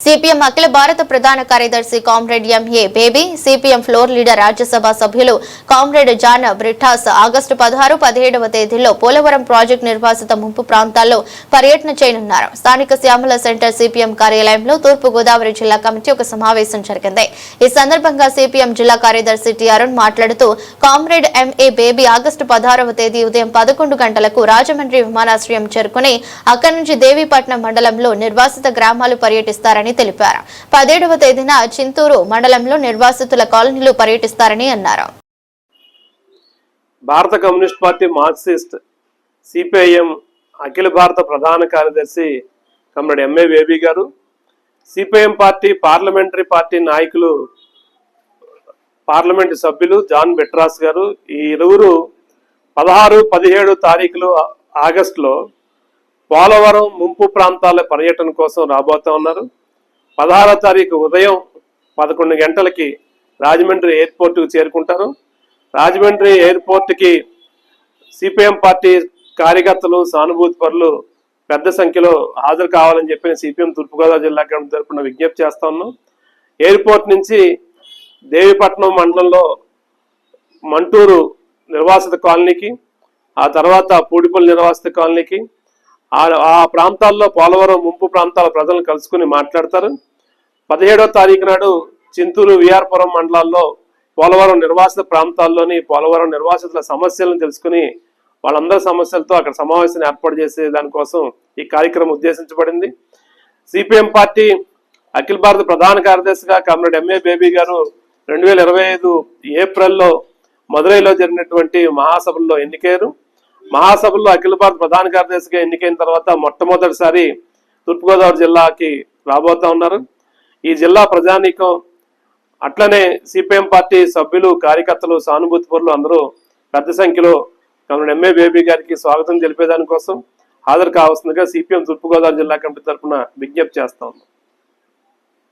CPM అఖిల భారత ప్రధాన కార్యదర్శి comrade MA Baby CPM floor leader Rajya Sabha సభ్యులు కామ్రేడ్ జాన్ బ్రిటాస్ ఆగస్టు పదహారు పదిహేడవ తేదీల్లో పోలవరం ప్రాజెక్టు నిర్వాసిత ముంపు ప్రాంతాల్లో పర్యటన చేయనున్నారు. స్థానిక శ్యామల సెంటర్ సిపిఎం కార్యాలయంలో తూర్పు గోదావరి జిల్లా కమిటీ ఒక సమావేశం జరిగింది. ఈ సందర్భంగా సిపిఎం జిల్లా కార్యదర్శి టి అరుణ్ మాట్లాడుతూ కామ్రేడ్ ఎంఏ బేబీ ఆగస్టు పదహారవ తేదీ ఉదయం పదకొండు గంటలకు రాజమండ్రి విమానాశ్రయం చేరుకుని అక్కడి నుంచి దేవీపట్నం మండలంలో నిర్వాసిత గ్రామాలు పర్యటిస్తారని తెలిపారు. పదిహేడవ తేదీన చింతూరు మండలంలో నిర్వాసితుల కాలనీలు పర్యటిస్తారని అన్నారు. భారత కమ్యూనిస్ట్ పార్టీ మార్క్సిస్ట్ సిపిఐఎం అఖిల భారత ప్రధాన కార్యదర్శి కమ్రేడ్ ఎంఏ బేబీ గారు సిపిఐఎం పార్టీ పార్లమెంటరీ పార్టీ నాయకులు పార్లమెంటు సభ్యులు జాన్ బెట్రాస్ గారు ఈ ఇరువురు పదహారు పదిహేడు తారీఖులు ఆగస్టులో పోలవరం ముంపు ప్రాంతాల పర్యటన కోసం రాబోతా ఉన్నారు. పదహారో తారీఖు ఉదయం పదకొండు గంటలకి రాజమండ్రి ఎయిర్పోర్ట్కు చేరుకుంటారు. రాజమండ్రి ఎయిర్పోర్ట్కి సిపిఎం పార్టీ కార్యకర్తలు సానుభూతి పరులు పెద్ద సంఖ్యలో హాజరు కావాలని చెప్పి సిపిఎం తూర్పుగోదావరి జిల్లా కమిటీ తరఫున విజ్ఞప్తి చేస్తా ఉన్నాం. ఎయిర్పోర్ట్ నుంచి దేవిపట్నం మండలంలో మంటూరు నిర్వాసిత కాలనీకి ఆ తర్వాత పూడిపల్లి నిర్వాసిత కాలనీకి ఆ ఆ ప్రాంతాల్లో పోలవరం ముంపు ప్రాంతాల ప్రజలను కలుసుకుని మాట్లాడతారు. పదిహేడో తారీఖు నాడు చింతూరు విఆర్పురం మండలాల్లో పోలవరం నిర్వాసిత ప్రాంతాల్లోని పోలవరం నిర్వాసితుల సమస్యలను తెలుసుకుని వాళ్ళందరి సమస్యలతో అక్కడ సమావేశాన్ని ఏర్పాటు చేసే దానికోసం ఈ కార్యక్రమం ఉద్దేశించబడింది. సిపిఎం పార్టీ అఖిల భారత ప్రధాన కార్యదర్శిగా కామ్రేడ్ ఎంఏ బేబీ గారు రెండు వేల ఇరవై ఐదు ఏప్రిల్లో మదురైలో జరిగినటువంటి మహాసభల్లో ఎన్నికయ్యారు. మహాసభల్లో అఖిల భారత ప్రధాన కార్యదర్శిగా ఎన్నికైన తర్వాత మొట్టమొదటిసారి తూర్పుగోదావరి జిల్లాకి రాబోతా ఉన్నారు. ఈ జిల్లా ప్రజానీకం అట్లనే సిపిఎం పార్టీ సభ్యులు కార్యకర్తలు సానుభూతిపరులు అందరూ పెద్ద సంఖ్యలో కమరెడ్ ఎంఏ బేబీ గారికి స్వాగతం తెలిపేదానికోసం హాజరు కావాల్సిందిగా సిపిఎం తూర్పుగోదావరి జిల్లా కమిటీ తరఫున విజ్ఞప్తి చేస్తా ఉన్నాం.